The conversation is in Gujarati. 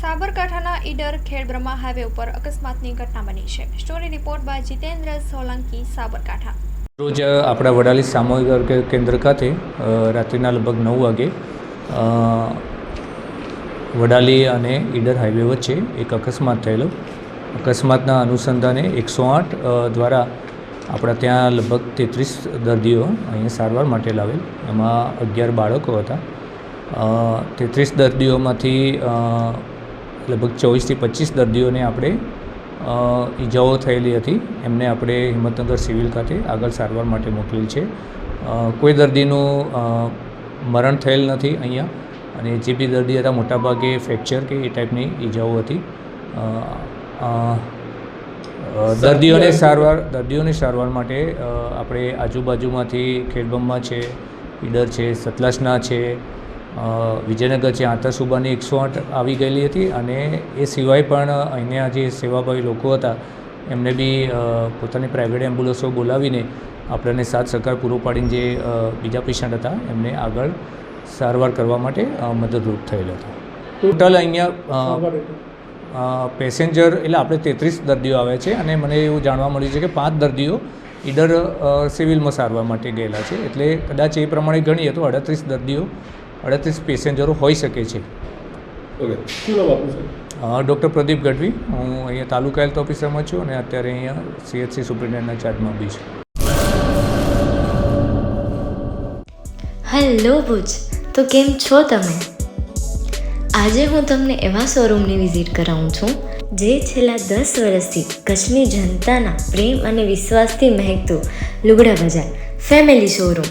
સાબરકાંઠાના ઈડર ખેડબ્રહ્મા હાઈવે ઉપર અકસ્માતની ઘટના બની છે. Story report by Jitendra Solanki, Sabarkantha. રોજ આપણા વડાલી સામૂહિક આરોગ્ય કેન્દ્ર ખાતે રાત્રિના લગભગ નવ વાગે વડાલી અને ઈડર હાઈવે વચ્ચે એક અકસ્માત થયેલો. અકસ્માતના અનુસંધાને એકસો આઠ દ્વારા આપણા ત્યાં લગભગ તેત્રીસ દર્દીઓ અહીંયા સારવાર માટે લાવેલ. એમાં અગિયાર બાળકો હતા. તેત્રીસ દર્દીઓમાંથી લગભગ ચોવીસથી પચીસ દર્દીઓને આપણે ઈજાઓ થયેલી હતી. એમને આપણે હિંમતનગર સિવિલ ખાતે આગળ સારવાર માટે મોકલેલ છે. કોઈ દર્દીનું મરણ થયેલ નથી અહીંયા અને જે બી દર્દી હતા મોટાભાગે ફ્રેક્ચર કે એ ટાઈપની ઈજાઓ હતી. દર્દીઓને સારવાર દર્દીઓની સારવાર માટે આપણે આજુબાજુમાંથી ખેડબમમાં છે ઈડર છે સતલાસના છે વિજયનગર છે આંતરસુબાની એકસો આઠ આવી ગયેલી હતી અને એ સિવાય પણ અહીંયા જે સેવાભાવી લોકો હતા, એમને બી પોતાની પ્રાઇવેટ એમ્બ્યુલન્સો બોલાવીને આપણને સાથ સહકાર પૂરો પાડીને જે બીજા પેશન્ટ હતા, એમને આગળ સારવાર કરવા માટે મદદરૂપ થયેલ હતો. ટોટલ અહીંયા પેસેન્જર એટલે આપણે તેત્રીસ દર્દીઓ આવે છે અને મને એવું જાણવા મળ્યું છે કે પાંચ દર્દીઓ ઈડર સિવિલમાં સારવાર માટે ગયેલા છે. એટલે કદાચ એ પ્રમાણે ગણીએ તો અડત્રીસ દર્દીઓ અડત્રીસ પેસેન્જરો હોઈ શકે છે. ડૉક્ટર પ્રદીપ ગઢવી. હું અહીંયા તાલુકા હેલ્થ ઓફિસરમાં છું અને અત્યારે અહીંયા સીએચસી સુપ્રિન્ટેન્ડન્ટના ચાર્જમાં બી છું. હેલો ભુજ તો કેમ છો તમે? આજે હું તમને એવા શોરૂમની વિઝિટ કરાવું છું જે છેલ્લા દસ વર્ષથી કચ્છની જનતાના પ્રેમ અને વિશ્વાસથી મહેકતું લુગડા બજાર ફેમિલી શોરૂમ.